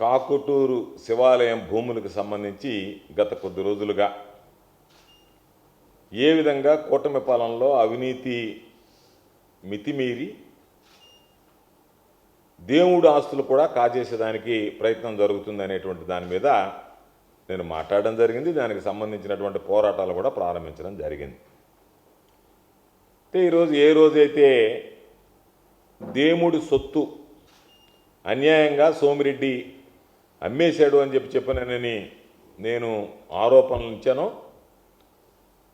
కాకుటూరు శివాలయం భూములకు సంబంధించి గత కొద్ది రోజులుగా ఏ విధంగా కూటమి పాలనలో అవినీతి మితిమీరి దేవుడు ఆస్తులు కూడా కాజేసేదానికి ప్రయత్నం జరుగుతుంది అనేటువంటి దాని మీద నేను మాట్లాడడం జరిగింది. దానికి సంబంధించినటువంటి పోరాటాలు కూడా ప్రారంభించడం జరిగింది. అంటే ఈరోజు ఏ రోజైతే దేవుడి సొత్తు అన్యాయంగా సోమిరెడ్డి అమ్మేశాడు అని చెప్పి చెప్పినని నేను ఆరోపణలు ఇచ్చాను.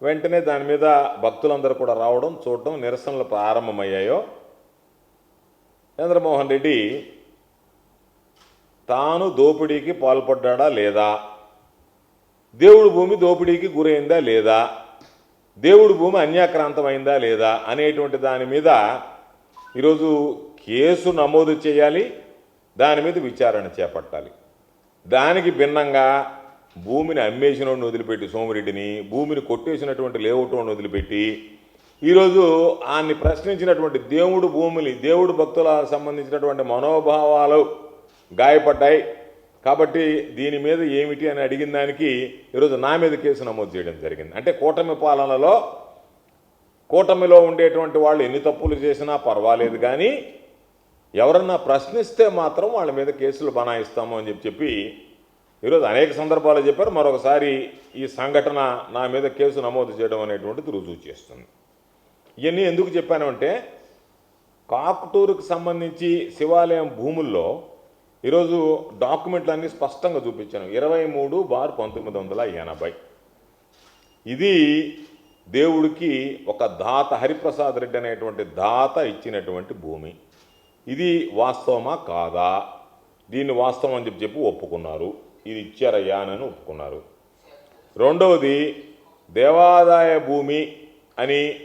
వెంటనే దాని మీద భక్తులందరూ కూడా రావడం చూడడం నిరసనలు ప్రారంభమయ్యాయో. చంద్రమోహన్ రెడ్డి తాను దోపిడీకి పాల్పడ్డా లేదా? దేవుడి భూమి దోపిడీకి గురైందా లేదా? దేవుడి భూమి అన్యాక్రాంతమైందా లేదా? అనేటువంటి దాని మీద ఈరోజు కేసు నమోదు చేయాలి దాని మీద విచారణ చేపట్టాలి. దానికి భిన్నంగా భూమిని అమ్మేసినోడిని వదిలిపెట్టి సోమిరెడ్డిని భూమిని కొట్టేసినటువంటి లేఅవుట్ని వదిలిపెట్టి ఈరోజు ఆయన్ని ప్రశ్నించినటువంటి దేవుడు భూమిని దేవుడు భక్తుల సంబంధించినటువంటి మనోభావాలు గాయపడ్డాయి. కాబట్టి దీని మీద ఏమిటి అని అడిగిన దానికి ఈరోజు నా మీద కేసు నమోదు చేయడం జరిగింది. అంటే కూటమి పాలనలో కూటమిలో ఉండేటువంటి వాళ్ళు ఎన్ని తప్పులు చేసినా పర్వాలేదు కానీ ఎవరన్నా ప్రశ్నిస్తే మాత్రం వాళ్ళ మీద కేసులు బనాయిస్తాము అని చెప్పి చెప్పి ఈరోజు అనేక సందర్భాలు చెప్పారు. మరొకసారి ఈ సంఘటన నా మీద కేసు నమోదు చేయడం అనేటువంటిది రుజువు చేస్తుంది. ఇవన్నీ ఎందుకు చెప్పానంటే కాకుటూరుకు సంబంధించి శివాలయం భూముల్లో ఈరోజు డాక్యుమెంట్లన్నీ స్పష్టంగా చూపించాను. ఇరవై మూడు బార్ పంతొమ్మిది వందల ఎనభై. ఇది దేవుడికి ఒక దాత హరిప్రసాద్ రెడ్డి అనేటువంటి దాత ఇచ్చినటువంటి భూమి. ఇది వాస్తవమా? కాదా? దీన్ని వాస్తవం అని చెప్పి చెప్పి ఒప్పుకున్నారు. ఇది ఇచ్చారయ్యా అని ఒప్పుకున్నారు. రెండవది దేవాదాయ భూమి అని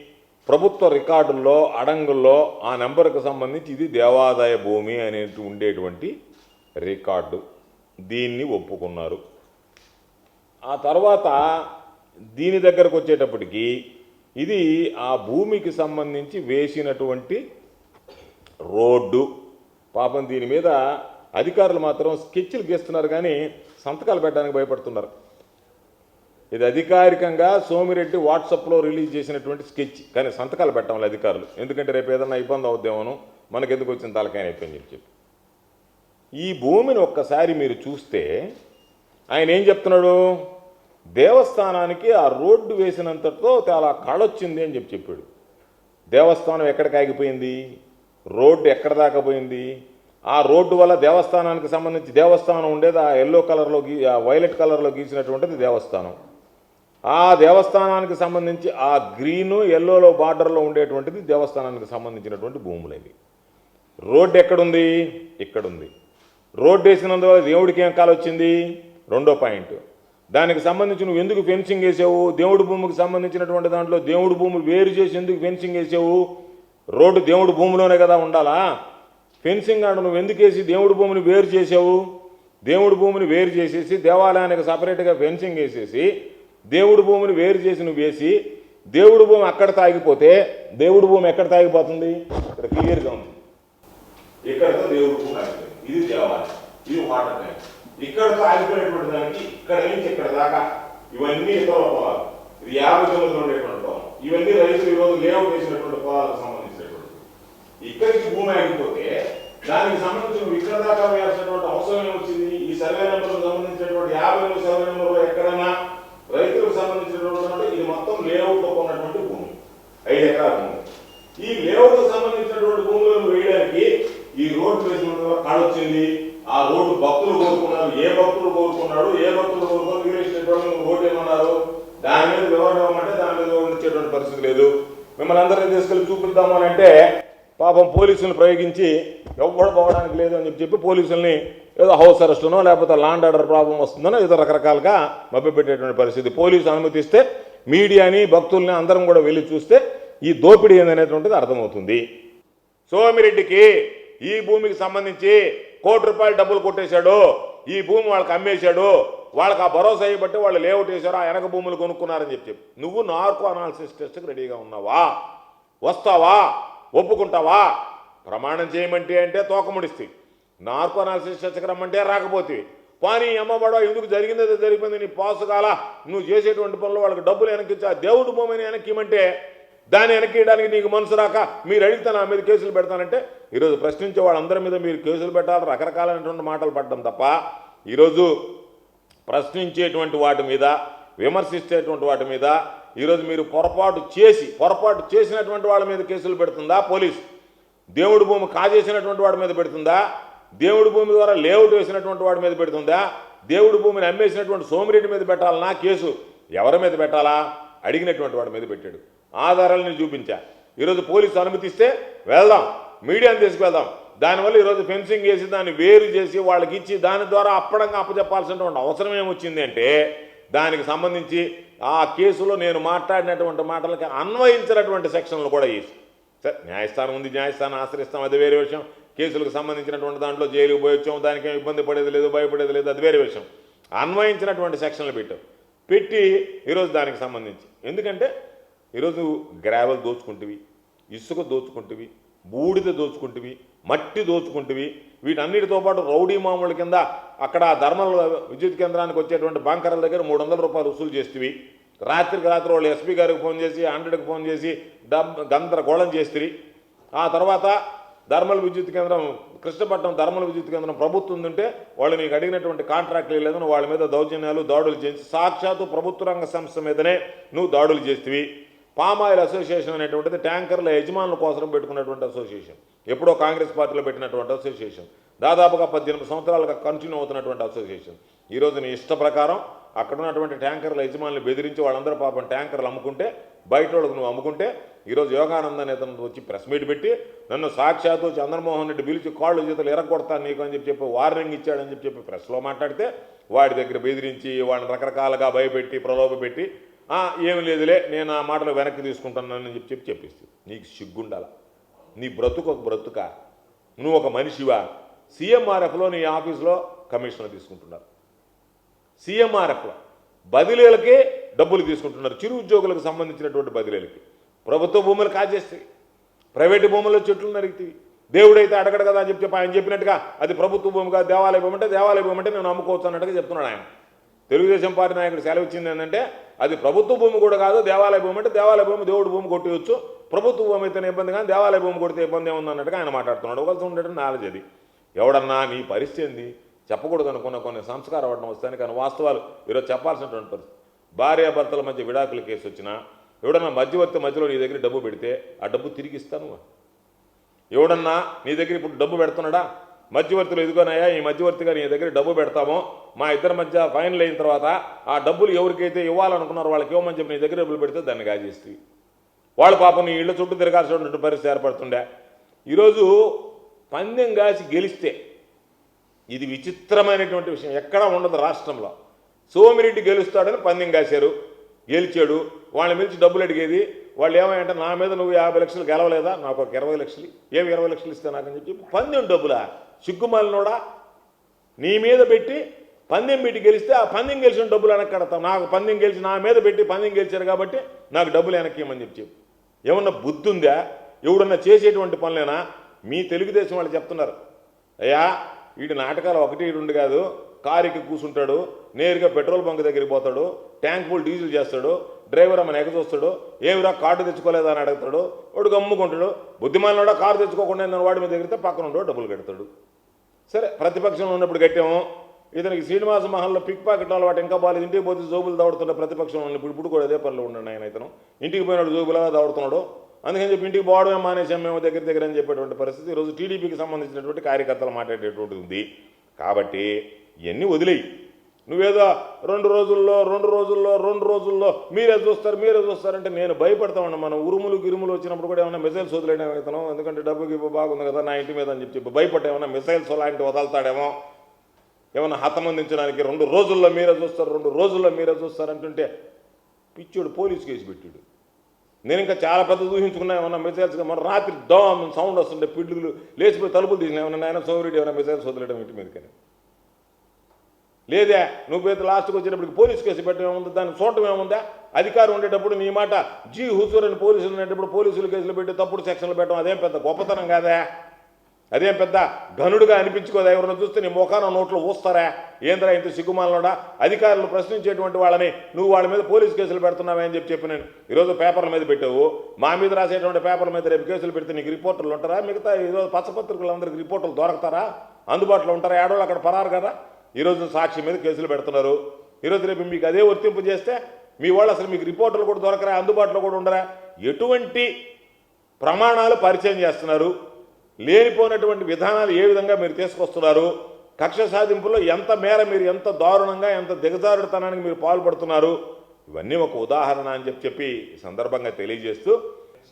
ప్రభుత్వ రికార్డుల్లో అడంగుల్లో ఆ నెంబర్కి సంబంధించి ఇది దేవాదాయ భూమి అనే ఉండేటువంటి రికార్డు. దీన్ని ఒప్పుకున్నారు. ఆ తర్వాత దీని దగ్గరకు వచ్చేటప్పటికి ఇది ఆ భూమికి సంబంధించి వేసినటువంటి రోడ్డు. పాపం దీని మీద అధికారులు మాత్రం స్కెచ్లు గీస్తున్నారు కానీ సంతకాలు పెట్టడానికి భయపడుతున్నారు. ఇది అధికారికంగా సోమిరెడ్డి వాట్సాప్లో రిలీజ్ చేసినటువంటి స్కెచ్. కానీ సంతకాలు పెట్టాలి అధికారులు. ఎందుకంటే రేపు ఏదైనా ఇబ్బంది అవుద్దేమోను మనకెందుకు వచ్చిన తలకాయ అయిపోయింది చెప్పి. ఈ భూమిని ఒక్కసారి మీరు చూస్తే ఆయన ఏం చెప్తున్నాడు? దేవస్థానానికి ఆ రోడ్డు వేసినంతతో చాలా కళొచ్చింది అని చెప్పి చెప్పాడు. దేవస్థానం ఎక్కడికి ఆగిపోయింది రోడ్డు ఎక్కడ దాకా పోయింది? ఆ రోడ్డు వల్ల దేవస్థానానికి సంబంధించి దేవస్థానం ఉండేది ఆ ఎల్లో కలర్లో గీ ఆ వైలెట్ కలర్లో గీసినటువంటిది దేవస్థానం. ఆ దేవస్థానానికి సంబంధించి ఆ గ్రీను ఎల్లోలో బార్డర్లో ఉండేటువంటిది దేవస్థానానికి సంబంధించినటువంటి భూములు రోడ్డు ఎక్కడుంది? ఇక్కడుంది. రోడ్డు వేసినందువల్ల దేవుడికి ఏం కాలొచ్చింది రెండో పాయింట్. దానికి సంబంధించి నువ్వు ఎందుకు ఫెన్సింగ్ వేసావు? దేవుడి భూమికి సంబంధించినటువంటి దాంట్లో దేవుడి భూములు వేరు చేసి ఎందుకు ఫెన్సింగ్ వేసావు? రోడ్డు దేవుడు భూమిలోనే కదా ఉండాలా? ఫెన్సింగ్ అంట నువ్వు ఎందుకేసి దేవుడి భూమిని వేరు చేసావు? దేవుడి భూమిని వేరు చేసేసి దేవాలయానికి సపరేట్గా ఫెన్సింగ్ వేసేసి దేవుడి భూమిని వేరు చేసి నువ్వు వేసి దేవుడి భూమి అక్కడ తాగిపోతే దేవుడి భూమి ఎక్కడ తాగిపోతుంది? ఇక్కడ క్లియర్గా ఉంది. ఇక్కడతో దేవుడు భూమి ఆగిపోయింది ఇది దేవాలయం. ఇది వాటర్ ట్యాంక్ ఇక్కడతో ఆగిపోయినటువంటి దానికి ఇక్కడ నుంచి ఇక్కడ దాకా ఇవన్నీ ఇతర పొలాలు ఇది యాభై తొమ్మిది ఉండేటువంటి పొలం. ఇవన్నీ రైతులు ఈరోజు లేఅవుట్ చేసినటువంటి పొలాలకు ఇక్కడికి భూమి ఆగిపోతే దానికి సంబంధించిన ఇక్కడ దాకా వేయాల్సినటువంటి అవసరం ఏమొచ్చింది? ఈ సర్వే నెంబర్కు సంబంధించినటువంటి యాభై ఎనిమిది సర్వే నెంబర్లో ఎక్కడైనా రైతులకు సంబంధించినటువంటి ఇది మొత్తం లేఅవుట్లో ఉన్నటువంటి భూమి ఐదు ఎకరాల భూమి. ఈ లేఅవుట్ సంబంధించినటువంటి భూములను వేయడానికి ఈ రోడ్డు వేసినటువంటి కాడొచ్చింది ఆ రోడ్డు భక్తులు కోరుకున్నారు. ఏ భక్తులు కోరుకున్నాడు? ఏ భక్తులు కోరుకున్నారు? రియల్ రోడ్డు ఏమన్నారు? దాని మీద వివరణ ఇవ్వమంటే దాని మీద వివరణ ఇచ్చేటువంటి పరిస్థితి లేదు. మిమ్మల్ని అందరినీ తీసుకెళ్ళి చూపిద్దాము అని అంటే పాపం పోలీసులను ప్రయోగించి ఎవ్వడు పోవడానికి లేదు అని చెప్పి చెప్పి పోలీసుల్ని ఏదో హౌస్ అరెస్టునో లేకపోతే లాండ్ ఆర్డర్ ప్రాబ్లం వస్తుందనో ఏదో రకరకాలుగా మభ్యపెట్టేటువంటి పరిస్థితి. పోలీసు అనుమతిస్తే మీడియాని భక్తుల్ని అందరం కూడా వెళ్ళి చూస్తే ఈ దోపిడీ ఏందనేటువంటిది అర్థమవుతుంది. సోమిరెడ్డికి ఈ భూమికి సంబంధించి కోటి రూపాయలు డబ్బులు కొట్టేశాడు. ఈ భూమి వాళ్ళకి అమ్మేశాడు. వాళ్ళకి ఆ భరోసా ఇవ్వబట్టి వాళ్ళు లేఅవుట్ వేశారు ఆ వెనక భూములు కొనుక్కున్నారని చెప్పి. నువ్వు నార్కో అనాలిసిస్ టెస్ట్కి రెడీగా ఉన్నావా? వస్తావా? ఒప్పుకుంటావా? ప్రమాణం చేయమంటే అంటే తోకముడిస్తే. నార్కో అనాలిసిస్ చచ్చకరమ్మంటే రాకపోతే. పానీ అమ్మబడో ఎందుకు జరిగిందో జరిగిపోయింది నీ పాసు కాల నువ్వు చేసేటువంటి పనులు వాళ్ళకి డబ్బులు వెనక్కిచ్చి? ఆ దేవుడి భూమిని వెనక్కిమంటే దాన్ని వెనక్కియడానికి నీకు మనసు రాక మీరు అడిగితే నా మీద కేసులు పెడతానంటే ఈరోజు ప్రశ్నించే వాళ్ళందరి మీద మీరు కేసులు పెట్టాలి రకరకాలైనటువంటి మాటలు పడడం తప్ప. ఈరోజు ప్రశ్నించేటువంటి వాటి మీద విమర్శించేటువంటి వాటి మీద ఈరోజు మీరు పొరపాటు చేసి పొరపాటు చేసినటువంటి వాళ్ళ మీద కేసులు పెడుతుందా పోలీసు? దేవుడి భూమి కాజేసినటువంటి వాడి మీద పెడుతుందా? దేవుడి భూమి ద్వారా లేఅవుట్ వేసినటువంటి వాడి మీద పెడుతుందా? దేవుడి భూమిని అమ్మేసినటువంటి సోమిరెడ్డి మీద పెట్టాలనా కేసు? ఎవరి మీద పెట్టాలా? అడిగినటువంటి వాడి మీద పెట్టాడు. ఆధారాలను చూపించా. ఈరోజు పోలీసు అనుమతిస్తే వెళ్దాం. మీడియాని తీసుకువెళ్దాం దానివల్ల ఈరోజు ఫెన్సింగ్ వేసి దాన్ని వేరు చేసి వాళ్ళకి ఇచ్చి దాని ద్వారా అప్పడంగా అప్పచెప్పాల్సినటువంటి అవసరం ఏమొచ్చింది అంటే దానికి సంబంధించి ఆ కేసులో నేను మాట్లాడినటువంటి మాటలకి అన్వయించినటువంటి సెక్షన్లు కూడా వేసి సరే న్యాయస్థానం ఉంది న్యాయస్థానం ఆశ్రయిస్తాం అది వేరే విషయం. కేసులకు సంబంధించినటువంటి దాంట్లో జైలుకు పోయొచ్చాం దానికి ఇబ్బంది పడేది లేదు భయపడేది లేదు అది వేరే విషయం. అన్వయించినటువంటి సెక్షన్లు పెట్టాం. పెట్టి ఈరోజు దానికి సంబంధించి. ఎందుకంటే ఈరోజు గ్రావెల్ దోచుకుంటువి ఇసుక దోచుకుంటువి బూడిద దోచుకుంటువి మట్టి దోచుకుంటువి. వీటన్నిటితో పాటు రౌడీ మామూల కింద అక్కడ ధర్మల విద్యుత్ కేంద్రానికి వచ్చేటువంటి బంకర్ల దగ్గర మూడు వందల రూపాయలు వసూలు చేస్తేవి. రాత్రికి రాత్రి వాళ్ళు ఎస్పీ గారికి ఫోన్ చేసి హండ్రెడ్కి ఫోన్ చేసి డబ్ గందరగోళం చేస్తుంది ఆ తర్వాత ధర్మల విద్యుత్ కేంద్రం కృష్ణపట్నం ధర్మల విద్యుత్ కేంద్రం ప్రభుత్వం ఉంటే వాళ్ళు నీకు అడిగినటువంటి కాంట్రాక్ట్లు లేదని వాళ్ళ మీద దౌర్జన్యాలు దాడులు చేసి సాక్షాత్తు ప్రభుత్వ రంగ సంస్థ మీదనే నువ్వు దాడులు చేస్తేవి. పామాయిల్ అసోసియేషన్ అనేటువంటిది ట్యాంకర్ల యజమానుల కోసం పెట్టుకున్నటువంటి అసోసియేషన్. ఎప్పుడో కాంగ్రెస్ పార్టీలో పెట్టినటువంటి అసోసియేషన్. దాదాపుగా పద్దెనిమిది సంవత్సరాలుగా కంటిన్యూ అవుతున్నటువంటి అసోసియేషన్. ఈరోజు నీ ఇష్ట ప్రకారం అక్కడ ఉన్నటువంటి ట్యాంకర్ల యజమానులు బెదిరించి వాళ్ళందరూ పాపం ట్యాంకర్లు అమ్ముకుంటే బయట వాళ్ళకు నువ్వు అమ్ముకుంటే ఈరోజు యోగానంద నేతను వచ్చి ప్రెస్ మీట్ పెట్టి నన్ను సాక్షాత్తు చంద్రమోహన్ రెడ్డి పిలిచి కాళ్ళు చేతులు ఎరగొడతాను నీకు అని చెప్పి చెప్పి వార్నింగ్ ఇచ్చాడని చెప్పి చెప్పి ప్రెస్లో మాట్లాడితే వాడి దగ్గర బెదిరించి వాడిని రకరకాలుగా భయపెట్టి ప్రలోభ పెట్టి ఏం లేదులే నేను ఆ మాటలు వెనక్కి తీసుకుంటున్నానని చెప్పి చెప్పి చెప్పిస్తుంది. నీకు సిగ్గుండాల? నీ బ్రతుకు ఒక బ్రతుక? నువ్వు ఒక మనిషివా? సీఎంఆర్ఎఫ్లో నీ ఆఫీస్లో కమిషన్లు తీసుకుంటున్నారు. సీఎంఆర్ఎఫ్లో బదిలీలకే డబ్బులు తీసుకుంటున్నారు. చిరు ఉద్యోగులకు సంబంధించినటువంటి బదిలీలకి. ప్రభుత్వ భూములు కాజేస్తాయి. ప్రైవేటు భూముల్లో చెట్లు నరిగితే దేవుడైతే అడగడు కదా అని చెప్పి చెప్పి ఆయన చెప్పినట్టుగా అది ప్రభుత్వ భూమి కాదు దేవాలయ భూమి అంటే దేవాలయ భూమి అంటే నేను అమ్ముకోవచ్చు అన్నట్టుగా చెప్తున్నాడు ఆయన. తెలుగుదేశం పార్టీ నాయకుడు సెలవు ఇచ్చింది ఏంటంటే అది ప్రభుత్వ భూమి కూడా కాదు దేవాలయ భూమి అంటే దేవాలయ భూమి దేవుడు భూమి కొట్టేయచ్చు. ప్రభుత్వ భూమి అయితేనే ఇబ్బంది కానీ దేవాలయ భూమి కొడితే ఇబ్బంది ఏముంది అన్నట్టుగా ఆయన మాట్లాడుతున్నాడు. ఒకరితో ఉండేటువంటి నాలెడ్జ్ అది. ఎవడన్నా నీ పరిస్థితి ఏంది? చెప్పకూడదు అనుకున్న కొన్ని సంస్కారం అవ్వడం వస్తాను కానీ వాస్తవాలు ఈరోజు చెప్పాల్సినటువంటి పరిస్థితి. భార్యాభర్తల మధ్య విడాకుల కేసు వచ్చినా ఎవడన్నా మధ్యవర్తి మధ్యలో నీ దగ్గర డబ్బు పెడితే ఆ డబ్బు తిరిగి ఇస్తాను ఎవడన్నా నీ దగ్గర ఇప్పుడు డబ్బు పెడుతున్నాడా? మధ్యవర్తులు ఎదుగునాయా ఈ మధ్యవర్తిగా నీ దగ్గర డబ్బు పెడతామో? మా ఇద్దరి మధ్య ఫైనల్ అయిన తర్వాత ఆ డబ్బులు ఎవరికైతే ఇవ్వాలనుకున్నారో వాళ్ళకి ఇవ్వమని చెప్పి నీ దగ్గర డబ్బులు పెడితే దాన్ని గాజేస్తాయి వాళ్ళ పాపం నీ ఇళ్ళ చుట్టూ తిరగాల్సినటువంటి పరిస్థితి ఏర్పడుతుండే. ఈరోజు పందెం కాసి గెలిస్తే ఇది విచిత్రమైనటువంటి విషయం. ఎక్కడా ఉండదు రాష్ట్రంలో. సోమిరెడ్డి గెలుస్తాడని పందెం కాశారు గెలిచాడు. వాళ్ళని మించి డబ్బులు అడిగేది వాళ్ళు ఏమంటే నా మీద నువ్వు యాభై లక్షలు గెలవలేదా? నాకు ఒక ఇరవై లక్షలు ఏమి ఇరవై లక్షలు ఇస్తే నాకని చెప్పి పందెం డబ్బులా. సిగ్గుమాలినోడా? నీ మీద పెట్టి పందెం పెట్టి గెలిస్తే ఆ పందెం గెలిచిన డబ్బులు వెనక్కి కడతాం. నాకు పందెం గెలిచి నా మీద పెట్టి పందెం గెలిచారు కాబట్టి నాకు డబ్బులు వెనక్కి ఇవ్వమని చెప్పి చెప్పు. ఏమన్నా బుద్ధి ఉందా? ఎవడన్నా చేసేటువంటి పనులేనా? మీ తెలుగుదేశం వాళ్ళు చెప్తున్నారు. అయ్యా వీడి నాటకాలు ఒకటి రెండు కాదు. కారుకి కూర్చుంటాడు నేరుగా పెట్రోల్ బంక్ దగ్గరికి పోతాడు ట్యాంక్ ఫుల్ డీజిల్ చేస్తాడు డ్రైవర్ అమ్మని ఎగచూస్తాడు ఏమిరా కార్డు తెచ్చుకోలేదా అని అడుగుతాడు వాడు గమ్ముకుంటాడు బుద్ధిమానుడా కారు తెచ్చుకోకుండా నేను వాడి మీద దగ్గరితే పక్కన ఉండో డబ్బులు కడతాడు. సరే ప్రతిపక్షంలో ఉన్నప్పుడు కట్టాము ఇతనికి శ్రీనివాస మహల్లో పిక్ పాకెట్ అలవాటు ఇంకా బాగాలేదు ఇంటికి పోతే జోబులు దౌడుతున్న ప్రతిపక్షంలో ఇప్పుడు ఇప్పుడు కూడా అదే పనిలో ఉండండి ఆయన ఇతను. ఇంటికి పోయినాడు జోబులుగా దాడుతున్నాడు అందుకని చెప్పి ఇంటికి పోవడమే మానేసాం మేము దగ్గర దగ్గర అని చెప్పేటువంటి పరిస్థితి. ఈరోజు టీడీపీకి సంబంధించినటువంటి కార్యకర్తలు మాట్లాడేటువంటి ఉంది. కాబట్టి ఇవన్నీ వదిలేయి. నువ్వేదో రెండు రోజుల్లో రెండు రోజుల్లో రెండు రోజుల్లో మీరే చూస్తారు మీరే చూస్తారంటే నేను భయపడతామన్నా మనం ఉరుములు గిరుములు వచ్చినప్పుడు కూడా ఏమైనా మిసైల్స్ వదిలేయడం అవుతాను ఎందుకంటే డబ్బుకి ఇప్పుడు బాగుంది కదా నా ఇంటి మీద అని చెప్పి చెప్పి భయపడ్డా ఏమైనా మిసైల్స్ లాంటి వదలుతాడేమో? ఏమైనా హతమందించడానికి రెండు రోజుల్లో మీరే చూస్తారు రెండు రోజుల్లో మీరే చూస్తారు అంటుంటే పిచ్చోడు పోలీస్ కేసు పెట్టాడు. నేను ఇంకా చాలా పెద్ద ఊహించుకున్నా ఏమన్నా మిసైల్స్ మన రాత్రి దోమ సౌండ్ వస్తుంటే పిల్లులు లేచిపోయి తలుపులు తీసిన ఏమన్నా ఆయన సోమిరెడ్డి ఏమైనా మిసైల్స్ వదిలేయడం ఇంటి మీదకని. లేదే నువ్వు లాస్ట్కి వచ్చేటప్పటికి పోలీస్ కేసు పెట్టడం ఏముంది దాన్ని చూడటం ఏముందా అధికారం ఉండేటప్పుడు నీ మాట జీ హుసూర్ అని పోలీసులు ఉండేటప్పుడు పోలీసులు కేసులు పెట్టి తప్పుడు సెక్షన్లు పెట్టడం అదేం పెద్ద గొప్పతనం కాదా? అదేం పెద్ద ఘనుడుగా అనిపించుకోదా? ఎవరైనా చూస్తే నీ ముఖాన నోట్లో ఊస్తారా? ఏంద్రా ఇంత సిగ్గుమాలనోడా? అధికారులు ప్రశ్నించేటువంటి వాళ్ళని నువ్వు వాళ్ళ మీద పోలీస్ కేసులు పెడుతున్నావే అని చెప్పి చెప్పి నేను ఈరోజు పేపర్ల మీద పెట్టావు. మా మీద రాసేటువంటి పేపర్ల మీద రేపు కేసులు పెడితే నీకు రిపోర్టర్లు ఉంటారా? మిగతా ఈరోజు పచ్చపత్రికలందరికీ రిపోర్టర్లు దొరకతారా? అందుబాటులో ఉంటారా? ఏడోళ్ళు అక్కడ పరారు కదా? ఈరోజు సాక్షి మీద కేసులు పెడుతున్నారు. ఈరోజు రేపు మీకు అదే వర్తింపు చేస్తే మీ వాళ్ళు అసలు మీకు రిపోర్టర్లు కూడా దొరకరా అందుబాటులో కూడా ఉండరా? ఎటువంటి ప్రమాణాలు పరిచయం చేస్తున్నారు? లేనిపోయినటువంటి విధానాలు ఏ విధంగా మీరు తీసుకొస్తున్నారు? కక్ష సాధింపులో ఎంత మేర మీరు ఎంత దారుణంగా ఎంత దిగజారుడుతనానికి మీరు పాల్పడుతున్నారు? ఇవన్నీ ఒక ఉదాహరణ అని చెప్పి చెప్పి ఈ సందర్భంగా తెలియజేస్తూ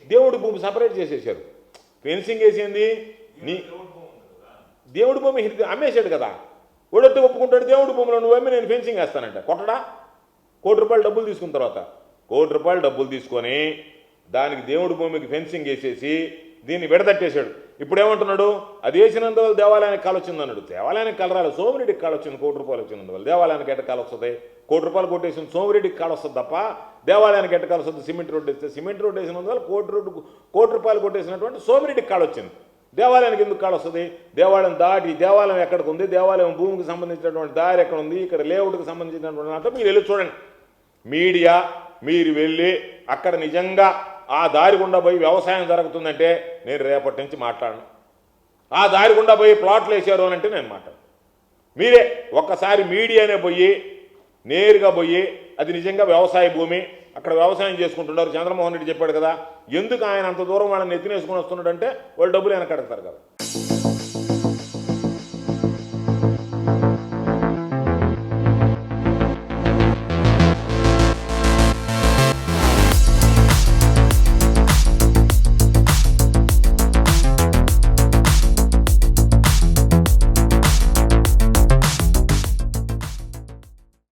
దేవుడి భూమి సపరేట్ చేసేసారు ఫెన్సింగ్ వేసింది నీ దేవుడి భూమి హిరి- అమ్మేశాడు కదా. ఒడొట్టి ఒప్పుకుంటాడు దేవుడి భూములు నువ్వు అమ్మి నేను ఫెన్సింగ్ వేస్తానంట. కొట్టడా? కోటి రూపాయలు డబ్బులు తీసుకున్న తర్వాత. కోటి రూపాయలు డబ్బులు తీసుకొని దానికి దేవుడి భూమికి ఫెన్సింగ్ వేసేసి దీన్ని విడదట్టేశాడు. ఇప్పుడు ఏమంటున్నాడు? అది వేసినందువల్ల దేవాలయానికి కాలు వచ్చింది అన్నాడు దేవాలయానికి కాలు రాలేదు. సోమిరెడ్డికి కాలు వచ్చింది కోటి రూపాయలు వచ్చినందువల్ల దేవాలయానికి ఎట్ట కాలు వస్తుంది? కోటి రూపాయలు కొట్టేసిన సోమిరెడ్డికి కాలు వస్తుంది తప్ప దేవాలయానికి ఎట్ట కాలు వస్తుంది? సిమెంట్ రోడ్డు వేస్తే సిమెంట్ రోడ్డు వేసినందువల్ల కోటి రోడ్డు కోటి రూపాయలు కొట్టేసినటువంటి సోమిరెడ్డికి కాలు వచ్చింది. దేవాలయానికి ఎందుకు కాలు వస్తుంది? దేవాలయం దాటి దేవాలయం ఎక్కడికి ఉంది? దేవాలయం భూమికి సంబంధించినటువంటి దారి ఎక్కడ ఉంది? ఇక్కడ లేఅవుట్కి సంబంధించినటువంటి అంటే మీరు వెళ్ళి చూడండి. మీడియా మీరు వెళ్ళి అక్కడ నిజంగా ఆ దారి గుండా పోయి వ్యవసాయం జరుగుతుందంటే నేను రేపటి నుంచి మాట్లాడను. ఆ దారి గుండా పోయి ప్లాట్లు వేసారు అని అంటే నేను మాట్లాడను. మీరే ఒక్కసారి మీడియానే పోయి నేరుగా పోయి అది నిజంగా వ్యవసాయ భూమి అక్కడ వ్యవసాయం చేసుకుంటున్నారు. చంద్రమోహన్ రెడ్డి చెప్పాడు కదా ఎందుకు ఆయన అంత దూరం వాళ్ళని ఎత్తినేసుకుని వస్తున్నాడంటే వాళ్ళు డబ్బులు వెనకడతారు కదా.